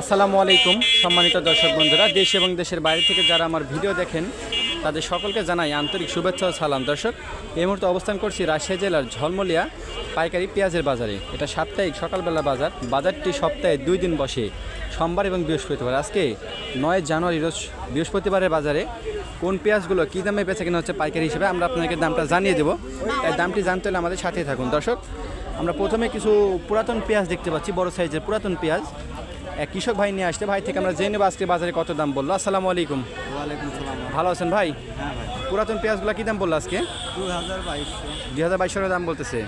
আসসালামু আলাইকুম, সম্মানিত দর্শক বন্ধুরা। দেশ এবং দেশের বাইরে থেকে যারা আমার ভিডিও দেখেন, তাদের সকলকে জানাই আন্তরিক শুভেচ্ছা ও সালাম। দর্শক, এই মুহূর্তে অবস্থান করছি রাজশাহী জেলার ঝলমলিয়া পাইকারি পেঁয়াজের বাজারে। এটা সাপ্তাহিক সকালবেলা বাজার, বাজারটি সপ্তাহে দুই দিন বসে, সোমবার এবং বৃহস্পতিবার। আজকে নয় জানুয়ারি রোজ বৃহস্পতিবারের বাজারে কোন পেঁয়াজগুলো কী দামে বেচে কেনা হচ্ছে পাইকারি হিসেবে আমরা আপনাকে দামটা জানিয়ে দেবো। এই দামটি জানতে হলে আমাদের সাথেই থাকুন। দর্শক, আমরা প্রথমে কিছু পুরাতন পেঁয়াজ দেখতে পাচ্ছি, বড় সাইজের পুরাতন পেঁয়াজ। কৃষক ভাই নিয়ে আসতে ভাই থেকে আমরা জেনে নেব আজকে বাজারে কত দাম বলল। আসসালামু আলাইকুম। ওয়ালাইকুম সালাম ভালো আছেন ভাই? হ্যাঁ ভাই। পুরাতন পেঁয়াজগুলো কী দাম বলল আজকে? দুই হাজার বাইশশো। হাজার বাইশশো দাম বলতেছে।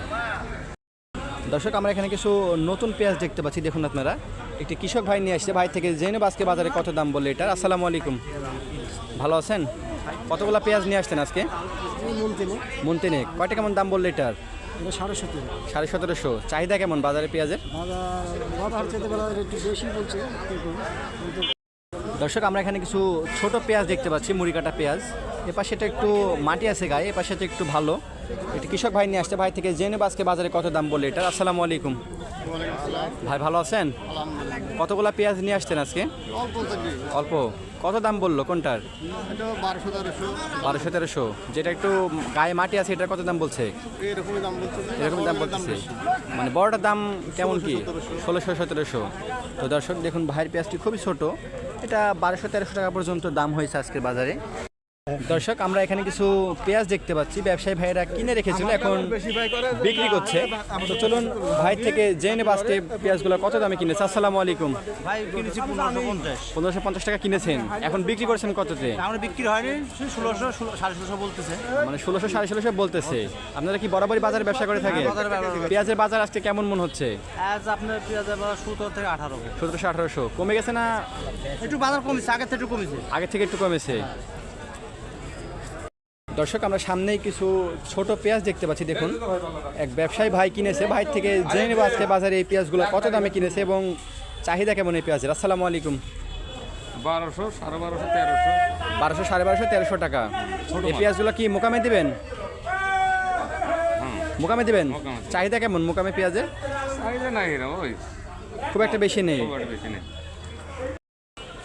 দর্শক আমরা এখানে কিছু নতুন পেঁয়াজ দেখতে পাচ্ছি। দেখুন আপনারা। একটি কৃষক ভাই নিয়ে আসছে। ভাই থেকে জেনে আজকে বাজারে কত দাম বলল এটার। আসসালামু আলাইকুম। ভালো আছেন? কতগুলো পেঁয়াজ নিয়ে আসছেন আজকে? মন্তিনে। কয়টা কেমন দাম বলল এটার? এটা সাড়ে সতেরো। সাড়ে সতেরোশো। চাহিদা কেমন বাজারে পেঁয়াজের? বাজার বাজার একটু বেশি বলছে দর্শক আমরা এখানে কিছু ছোট পেঁয়াজ দেখতে পাচ্ছি মুড়ি কাটা পেঁয়াজ এপাশে এটা একটু মাটি আছে গায়ে এপাশে এটা একটু ভালো। এটা কৃষক ভাই নিয়ে আসছে। ভাই থেকে জেনে আজকে বাজারে কত দাম বলে এটা আসসালামু আলাইকুম। ভাই ভালো আছেন? কতগুলা পেঁয়াজ নিয়ে আসছেন আজকে? অল্প। কত দাম বলল কোনটার? বারোশো তেরোশো। যেটা একটু গায়ে মাটি আছে এটার কত দাম বলছে? এরকমই দাম বলছে। এরকম দাম বলতেছে। মানে বড়টার দাম কেমন কি? ষোলোশো সতেরোশো। তো দর্শক দেখুন ভাইয়ের পেঁয়াজটি খুবই ছোট। এটা বারোশো তেরোশো টাকা পর্যন্ত দাম হয়েছে আজকের বাজারে। দর্শক আমরা এখানে কিছু পেঁয়াজ দেখতে পাচ্ছি। ব্যবসায়ী ভাইয়েরা কিনে রেখেছিল এখন বিক্রি করছে। তো চলুন ভাই থেকে জেনে আজকে পেঁয়াজগুলো কত দামে কিনেছে। আসসালামু আলাইকুম। ভাই কিনেছি পনেরোশো পঞ্চাশ। পনেরোশো পঞ্চাশ টাকা কিনেছেন। এখন বিক্রি করছেন কততে? আমরা বিক্রি হয়নি। ষোলোশো সাড়ে ষোলোশো বলতেছে। মানে ষোলোশো সাড়ে ষোলোশো বলতেছে। আপনারা কি বরাবরই বাজারে ব্যবসা করে থাকে। পেঁয়াজের বাজার আজকে কেমন মনে হচ্ছে? আজ আপনার পেঁয়াজের বাজার সতেরো থেকে আঠারো। সতেরোশো আঠারোশো। কমে গেছে না? একটু বাজার কমেছে আগের থেকে একটু কমেছে। আগে থেকে একটু কমেছে। দর্শক আমরা সামনেই কিছু ছোট পেঁয়াজ দেখতে পাচ্ছি দেখুন। এক ব্যবসায়ী ভাই কিনেছে ভাই থেকে জেনে নেব আজকে বাজারে এই পেঁয়াজগুলো কত দামে কিনেছে এবং চাহিদা কেমন এই পেঁয়াজের? আসসালামু আলাইকুম। বারোশো সাড়ে বারোশো তেরোশো। বারোশো সাড়ে বারোশো তেরোশো টাকা। এই পেঁয়াজগুলো কি মোকামে দেবেন? মোকামে দিবেন। চাহিদা কেমন মোকামে পেঁয়াজের? চাহিদা নাই ওই। খুব একটা বেশি নেই। খুব একটা বেশি নেই।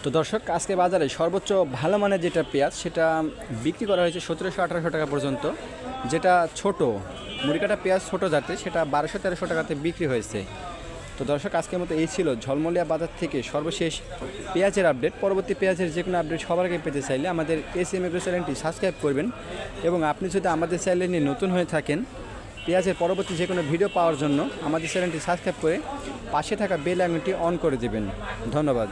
তো দর্শক, আজকে বাজারে সর্বোচ্চ ভালো মানের যেটা পেঁয়াজ, সেটা বিক্রি করা হয়েছে সতেরোশো আঠারোশো টাকা পর্যন্ত। যেটা ছোট, মুড়িকাটা পেঁয়াজ ছোট জাতের, সেটা বারোশো তেরোশো টাকাতে বিক্রি হয়েছে। তো দর্শক, আজকের মতো এই ছিল ঝলমলিয়া বাজার থেকে সর্বশেষ পেঁয়াজের আপডেট। পরবর্তী পেঁয়াজের যে কোনো আপডেট সবার আগে পেতে চাইলে আমাদের এস এম এগ্রো চ্যানেলটি সাবস্ক্রাইব করবেন এবং আপনি যদি আমাদের চ্যানেলে নতুন হয়ে থাকেন, পেঁয়াজের পরবর্তী যে কোনো ভিডিও পাওয়ার জন্য আমাদের চ্যানেলটি সাবস্ক্রাইব করে পাশে থাকা বেল আইকনটি অন করে দেবেন। ধন্যবাদ।